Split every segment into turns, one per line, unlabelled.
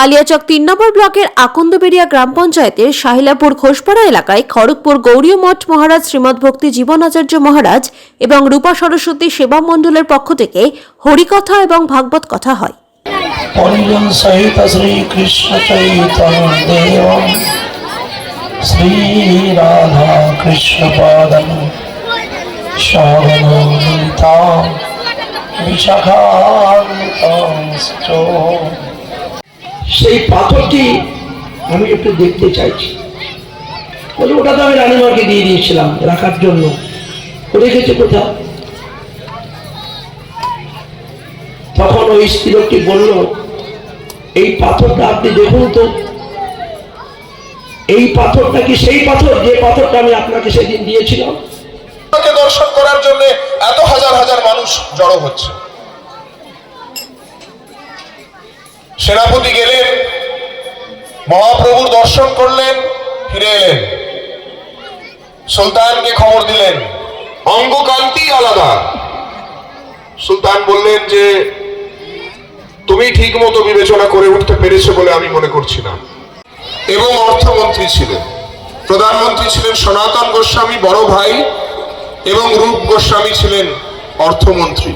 কালিয়াচক তিন নম্বর ব্লকের আকন্দবেড়িয়া গ্রাম পঞ্চায়েতের শাহিলাপুর ঘোষপাড়া এলাকায় খড়গপুর গৌরী মঠ মহারাজ শ্রীমদ ভক্তি জীবন আচার্য মহারাজ এবং রূপা সরস্বতী সেবা মণ্ডলের পক্ষ থেকে হরিকথা এবং ভাগবত কথা হয়।
পরিজন সহিত শ্রী কৃষ্ণ শ্রী রাধা কৃষ্ণ
সেই পাথরটি আমি একটু দেখতে চাইছি। বলে ওটা তো আমি রানীমাকে দিয়ে দিয়েছিলাম রাখার জন্য। রেখেছে কোথাও তখন ওই স্ত্রীলোকটি বলল, এই পাথরটা আপনি দেখুন তো। এই পাথরটা কি সেই পাথর? যে পাথরটা আমি আপনাকে সেদিন দিয়েছিলাম?
দর্শন করার জন্য এত হাজার হাজার মানুষ জড়ো হচ্ছে। সেনাপতি গেলেন, মহাপ্রভুর দর্শন করলেন, ফিরে এলেন। সুলতানকে খবর দিলেন অঙ্গকান্তি আলাদা। সুলতান বললেন যে, তুমি ঠিক মতো বিবেচনা করে উঠতে পেরেছ বলে আমি মনে করছি না। এবং অর্থমন্ত্রী ছিলেন। প্রধানমন্ত্রী ছিলেন সনাতন গোস্বামী বড় ভাই এবং রূপ গোস্বামী ছিলেন অর্থমন্ত্রী।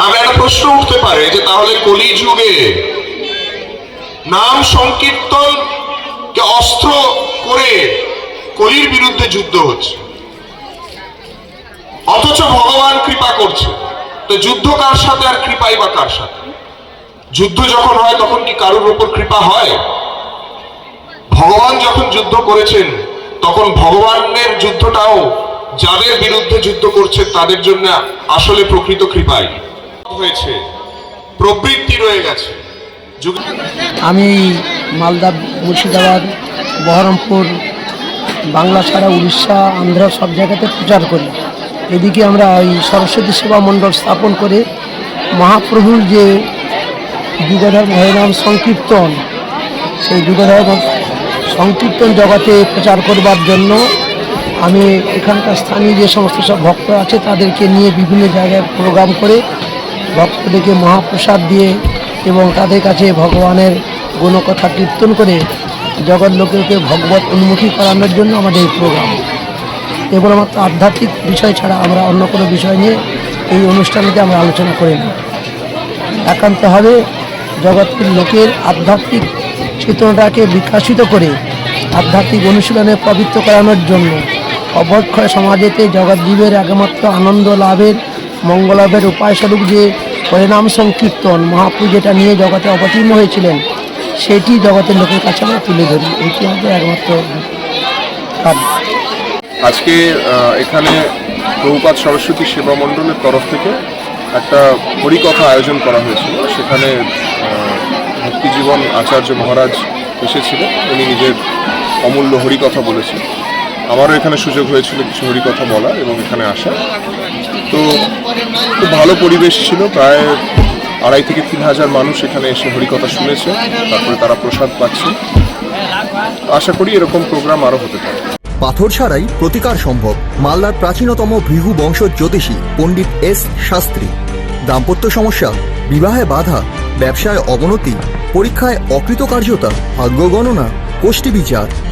আমি একটা প্রশ্ন উঠতে পারে যে তাহলে কলিযুগে নাম সংকীর্তন কে অস্ত্র করে কলির বিরুদ্ধে যুদ্ধ হচ্ছে? অথচ ভগবান কৃপা করছে। তো যুদ্ধ কার সাথে আর কৃপাই বা কার সাথে? যুদ্ধ যখন হয়, তখন কি কারোর উপর কৃপা হয়? ভগবান যখন যুদ্ধ করেছেন, তখন ভগবানের যুদ্ধটাও যাদের বিরুদ্ধে যুদ্ধ করছে, তাদের জন্য আসলে প্রকৃত কৃপাই। প্রবৃত্তি রয়ে গেছে।
আমি মালদা মুর্শিদাবাদ, বহরমপুর, বাংলা ছাড়া উড়িষ্যা, আন্ধ্র সব জায়গাতে প্রচার করি। এদিকে আমরা এই সরস্বতী সেবা মণ্ডল স্থাপন করে মহাপ্রভুর যে যুগধর্ম হরিনাম সংকীর্তন, সেই যুগধর্ম সংকীর্তন জগতে প্রচার করবার জন্য আমি এখানকার স্থানীয় যে সমস্ত সব ভক্ত আছে তাদেরকে নিয়ে বিভিন্ন জায়গায় প্রোগ্রাম করে ভক্তদেরকে মহাপ্রসাদ দিয়ে এবং তাদের কাছে ভগবানের গুণকথা কীর্তন করে জগৎ লোকেকে ভগবত উন্মুখী করানোর জন্য আমাদের এই প্রোগ্রাম। কেবলমাত্র আধ্যাত্মিক বিষয় ছাড়া আমরা অন্য কোনো বিষয় নিয়ে এই অনুষ্ঠানেতে আমরা আলোচনা করি না একান্তভাবে জগতের লোকের আধ্যাত্মিক চেতনাটাকে বিকশিত করে আধ্যাত্মিক অনুশীলনে পবিত্র করানোর জন্য অবক্ষয় সমাজেতে জগৎজীবের একমাত্র আনন্দ লাভের মঙ্গলাভের উপায়স্বরূপ যে পরিণাম সংকীর্তন মহাপ্রভু যেটা নিয়ে জগতে অবতীর্ণ হয়েছিলেন, সেটি জগতের লোকের কাছে আমরা তুলে ধরি। এটি আমাদের একমাত্র
আজকে এখানে প্রভুপাত সরস্বতী সেবা মণ্ডলের তরফ থেকে একটা হরিকথা আয়োজন করা হয়েছিল। সেখানে ভক্তিজীবন আচার্য মহারাজ এসেছিলেন। উনি নিজের অমূল্য হরিকথা বলেছেন। আমারও এখানে সুযোগ হয়েছিল কিছু হরিকথা বলার এবং এখানে আসা তো খুব ভালো পরিবেশ ছিল। প্রায় আড়াই থেকে তিন হাজার মানুষ এখানে এসে হরিকথা শুনেছে। তারপরে তারা প্রসাদ পাচ্ছে। আশা করি এরকম প্রোগ্রাম আরও হতে পারে।
পাথর ছাড়াই প্রতিকার সম্ভব। মালদার প্রাচীনতম ভৃহু বংশ জ্যোতিষী পণ্ডিত এস শাস্ত্রী। দাম্পত্য সমস্যা, বিবাহে বাধা, ব্যবসায় অবনতি, পরীক্ষায় অকৃতকার্যতা, ভাগ্য গণনা, কোষ্ঠী বিচার